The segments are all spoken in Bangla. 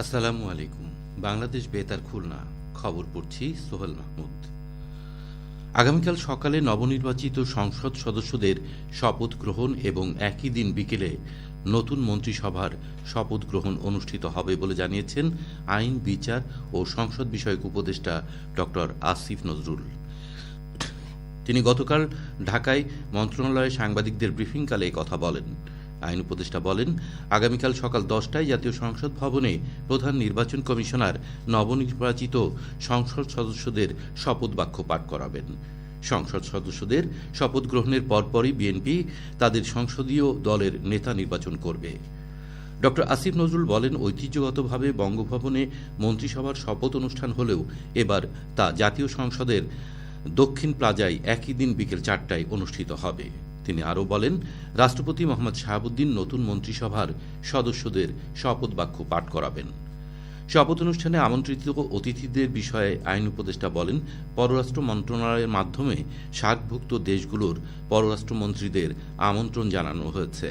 আসসালামু আলাইকুম। বাংলাদেশ বেতার খুলনা। খবর পড়ছি সোহেল মাহমুদ। আগামীকাল সকালে নবনির্বাচিত সংসদ সদস্যদের শপথ গ্রহণ এবং একই দিন বিকেলে নতুন মন্ত্রিসভার শপথ গ্রহণ অনুষ্ঠিত হবে বলে জানিয়েছেন আইন, বিচার ও সংসদ বিষয়ক উপদেষ্টা ডক্টর আসিফ নজরুল। তিনি গতকাল ঢাকায় মন্ত্রণালয়ে সাংবাদিকদের ব্রিফিংকালে কথা বলেন। আইন উপদেষ্টা বলেন, আগামীকাল সকাল দশটায় জাতীয় সংসদ ভবনে প্রধান নির্বাচন কমিশনার নবনির্বাচিত সংসদ সদস্যদের শপথ বাক্য পাঠ করাবেন। সংসদ সদস্যদের শপথ গ্রহণের পরপরই বিএনপি তাদের সংসদীয় দলের নেতা নির্বাচন করবে। ডক্টর আসিফ নজরুল বলেন, ঐতিহ্যগতভাবে বঙ্গভবনে মন্ত্রিসভার শপথ অনুষ্ঠান হলেও এবার তা জাতীয় সংসদের দক্ষিণ প্লাজায় একই দিন বিকেল চারটায় অনুষ্ঠিত হবে। তিনি আরও বলেন, রাষ্ট্রপতি মোহাম্মদ শাহাবুদ্দিন নতুন মন্ত্রিসভার সদস্যদের শপথ বাক্য পাঠ করাবেন। শপথ অনুষ্ঠানে আমন্ত্রিত অতিথিদের বিষয়ে আইন উপদেষ্টা বলেন, পররাষ্ট্র মন্ত্রণালয়ের মাধ্যমে সার্কভুক্ত দেশগুলোর পররাষ্ট্রমন্ত্রীদের আমন্ত্রণ জানানো হয়েছে।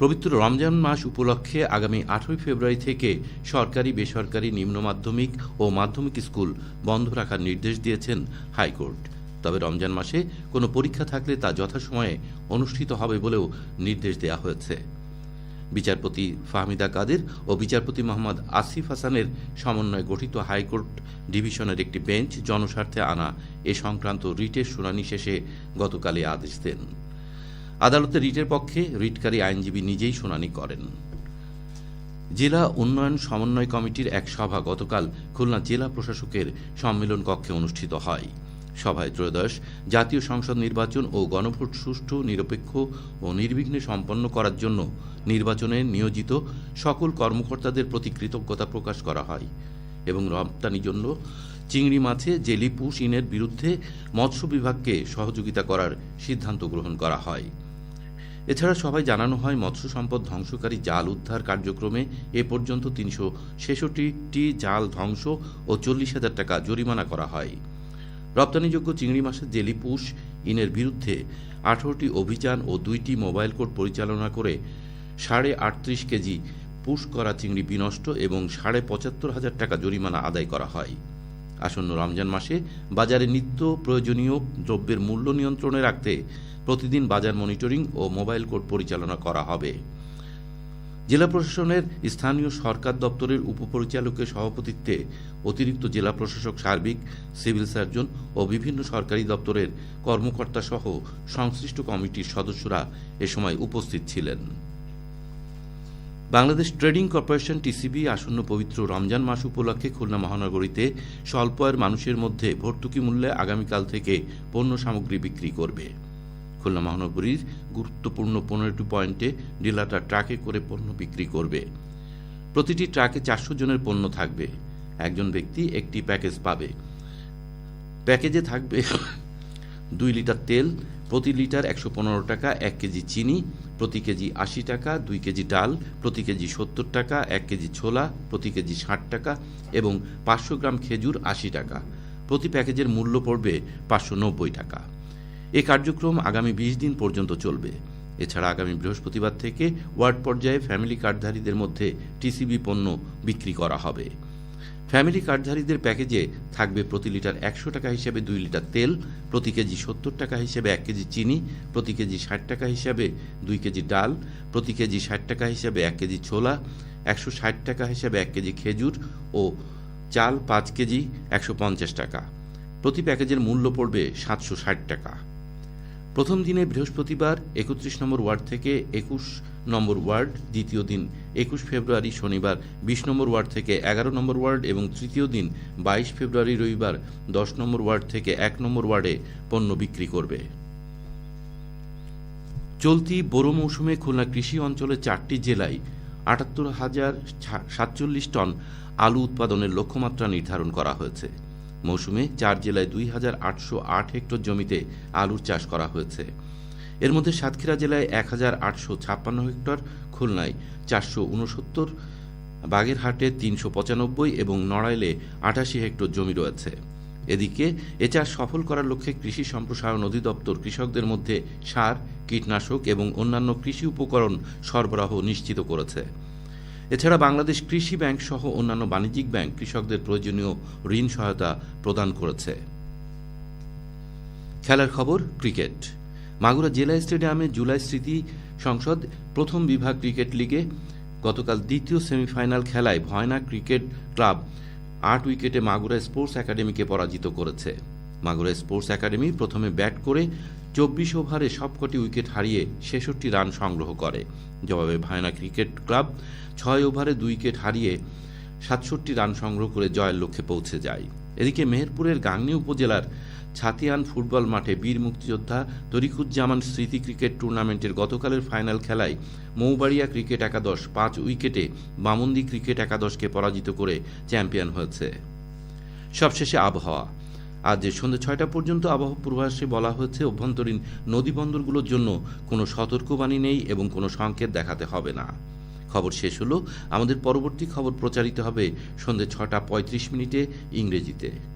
পবিত্র রমজান মাস উপলক্ষে আগামী আঠেরোই ফেব্রুয়ারি থেকে সরকারি, বেসরকারি, নিম্ন মাধ্যমিক ও মাধ্যমিক স্কুল বন্ধ রাখার নির্দেশ দিয়েছেন হাইকোর্ট। তবে রমজান মাসে কোনো পরীক্ষা থাকলে তা যথাসময়ে অনুষ্ঠিত হবে বলেও নির্দেশ দেওয়া হয়েছে। বিচারপতি ফাহমিদা কাদের ও বিচারপতি মোহাম্মদ আসিফ হাসানের সমন্বয়ে গঠিত হাইকোর্ট ডিভিশনের একটি বেঞ্চ জনস্বার্থে আনা এ সংক্রান্ত রিটের শুনানি শেষে গতকাল আদেশ দেন। আদালতে রিটের পক্ষে রিটকারী আইনজীবী নিজেই শুনানি করেন। জেলা উন্নয়ন সমন্বয় কমিটির এক সভা গতকাল খুলনা জেলা প্রশাসকের সম্মেলন কক্ষে অনুষ্ঠিত হয়। সভায় ত্রয়োদশ, জাতীয় সংসদ নির্বাচন ও গণভোট সুষ্ঠু, নিরপেক্ষ ও নির্বিঘ্নে সম্পন্ন করার জন্য নির্বাচনে নিয়োজিত সকল কর্মকর্তাদের প্রতি কৃতজ্ঞতা প্রকাশ করা হয় এবং রপ্তানির জন্য চিংড়ি মাছে জেলি, পুশ, ইনের বিরুদ্ধে মৎস্য বিভাগকে সহযোগিতা করার সিদ্ধান্ত গ্রহণ করা হয়। এছাড়া সবাই জানানো হয়, মৎস্য সম্পদ ধ্বংসকারী জাল উদ্ধার কার্যক্রমে এ পর্যন্ত তিনশো ছেষট্টিটি জাল ধ্বংস ও চল্লিশ হাজার টাকা জরিমানা করা হয়। রপ্তানিযোগ্য চিংড়ি মাছের জেলি পুশ ইনের বিরুদ্ধে আঠারোটি অভিযান ও দুইটি মোবাইল কোর্ট পরিচালনা করে সাড়ে আটত্রিশ কেজি পুশ করা চিংড়ি বিনষ্ট এবং সাড়ে পঁচাত্তর হাজার টাকা জরিমানা আদায় করা হয়। আসন্ন রমজান মাসে বাজারে নিত্য প্রয়োজনীয় দ্রব্যের মূল্য নিয়ন্ত্রণে রাখতে প্রতিদিন বাজার মনিটরিং ও মোবাইল কোর্ট পরিচালনা করা হবে। জেলা প্রশাসনের স্থানীয় সরকার দপ্তরের উপপরিচালকের সভাপতিত্বে অতিরিক্ত জেলা প্রশাসক সার্বিক, সিভিল সার্জন ও বিভিন্ন সরকারি দপ্তরের কর্মকর্তা সহ সংশ্লিষ্ট কমিটির সদস্যরা এ সময় উপস্থিত ছিলেন। বাংলাদেশ ট্রেডিং কর্পোরেশন টিসিবি আসন্ন পবিত্র রমজান মাস উপলক্ষে খুলনা মহানগরীতে স্বল্প আয়ের মানুষের মধ্যে ভর্তুকি মূল্যে আগামীকাল থেকে পণ্য সামগ্রী বিক্রি করবে। খুলনা মহানগরীর গুরুত্বপূর্ণ পনেরোটি পয়েন্টে ডিলাররা ট্রাকে করে পণ্য বিক্রি করবে। প্রতিটি ট্রাকে চারশো জনের পণ্য থাকবে। একজন ব্যক্তি একটি প্যাকেজ পাবে। প্যাকেজে থাকবে দুই লিটার তেল, প্রতি লিটার একশো পনেরো টাকা, এক কেজি চিনি, প্রতি কেজি আশি টাকা, দুই কেজি ডাল, প্রতি কেজি সত্তর টাকা, এক কেজি ছোলা, প্রতি কেজি ষাট টাকা এবং পাঁচশো গ্রাম খেজুর আশি টাকা। প্রতি প্যাকেজের মূল্য পড়বে পাঁচশো নব্বই টাকা। এ কার্যক্রম আগামী বিশ দিন পর্যন্ত চলবে। এছাড়া আগামী বৃহস্পতিবার থেকে ওয়ার্ড পর্যায়ে ফ্যামিলি কার্ডধারীদের মধ্যে টিসিবি পণ্য বিক্রি করা হবে। ফ্যামিলি কার্ডধারীদের প্যাকেজে থাকবে প্রতি লিটার একশো টাকা হিসেবে দুই লিটার তেল, প্রতি কেজি সত্তর টাকা হিসেবে এক কেজি চিনি, প্রতি কেজি ষাট টাকা হিসাবে দুই কেজি ডাল, প্রতি কেজি ষাট টাকা হিসেবে এক কেজি ছোলা, একশো ষাট টাকা হিসেবে এক কেজি খেজুর ও চাল পাঁচ কেজি একশো পঞ্চাশ টাকা। প্রতি প্যাকেজের মূল্য পড়বে সাতশো ষাট টাকা। প্রথম দিনে বৃহস্পতিবার একত্রিশ নম্বর ওয়ার্ড থেকে একুশ নম্বর ওয়ার্ড, দ্বিতীয় দিন একুশ ফেব্রুয়ারি শনিবার, বিশ নম্বর ওয়ার্ড থেকে এগারো নম্বর ওয়ার্ড এবং তৃতীয় দিন বাইশ ফেব্রুয়ারি রবিবার, দশ নম্বর ওয়ার্ড থেকে এক নম্বর ওয়ার্ডে পণ্য বিক্রি করবে। চলতি বোরো মৌসুমে খুলনা কৃষি অঞ্চলের চারটি জেলায় আটাত্তর হাজার সাতচল্লিশ টন আলু উৎপাদনের লক্ষ্যমাত্রা নির্ধারণ করা হয়েছে। মৌসুমে চার জেলায় দুই হাজার আটশো আট হেক্টর জমিতে আলুর চাষ করা হয়েছে। এর মধ্যে সাতক্ষীরা জেলায় এক হাজার আটশো ছাপ্পান্ন হেক্টর, খুলনায় চারশো উনসত্তর বাগেরহাটে তিনশো পঁচানব্বই এবং নড়াইলে আটাশি হেক্টর জমি রয়েছে। এদিকে এ চাষ সফল করার লক্ষ্যে কৃষি সম্প্রসারণ অধিদপ্তর কৃষকদের মধ্যে সার, কীটনাশক এবং অন্যান্য কৃষি উপকরণ সরবরাহ নিশ্চিত করেছে। এছাড়া বাংলাদেশ কৃষি ব্যাংক সহ অন্যান্য বাণিজ্যিক ব্যাংক কৃষকদের প্রয়োজনীয় ঋণ সহায়তা প্রদান করেছে। খেলার খবর, ক্রিকেট। মাগুরা জেলা স্টেডিয়ামে জুলাই স্মৃতি সংসদ প্রথম বিভাগ ক্রিকেট লিগে গতকাল দ্বিতীয় সেমিফাইনাল খেলায় ভয়না ক্রিকেট ক্লাব আট উইকেটে মাগুরা স্পোর্টস একাডেমিকে পরাজিত করেছে। মাগুরা স্পোর্টস একাডেমি প্রথমে ব্যাট করে চব্বিশ ওভারে সবকটি উইকেট হারিয়ে ছেষট্টি রান সংগ্রহ করে। জবাবে ভায়না ক্রিকেট ক্লাব ছয় ওভারে দুই উইকেট হারিয়ে সাতষট্টি রান সংগ্রহ করে জয়ের লক্ষ্যে পৌঁছে যায়। এদিকে মেহেরপুরের গাংনী উপজেলার ছাতিয়ান ফুটবল মাঠে বীর মুক্তিযোদ্ধা তরিকুজ্জামান স্মৃতি ক্রিকেট টুর্নামেন্টের গতকালের ফাইনাল খেলায় মৌবাড়িয়া ক্রিকেট একাদশ পাঁচ উইকেটে বামন্দি ক্রিকেট একাদশকে পরাজিত করে চ্যাম্পিয়ন হয়েছে। সবশেষে আবহাওয়া। আজ সন্ধ্যে ছয়টা পর্যন্ত আবহাওয়া পূর্বাভাসে বলা হয়েছে, অভ্যন্তরীণ নদী বন্দরগুলোর জন্য কোনো সতর্কবাণী নেই এবং কোনো সংকেত দেখাতে হবে না। খবর শেষ হলো। আমাদের পরবর্তী খবর প্রচারিত হবে সন্ধ্যে ছটা পঁয়ত্রিশ মিনিটে ইংরেজিতে।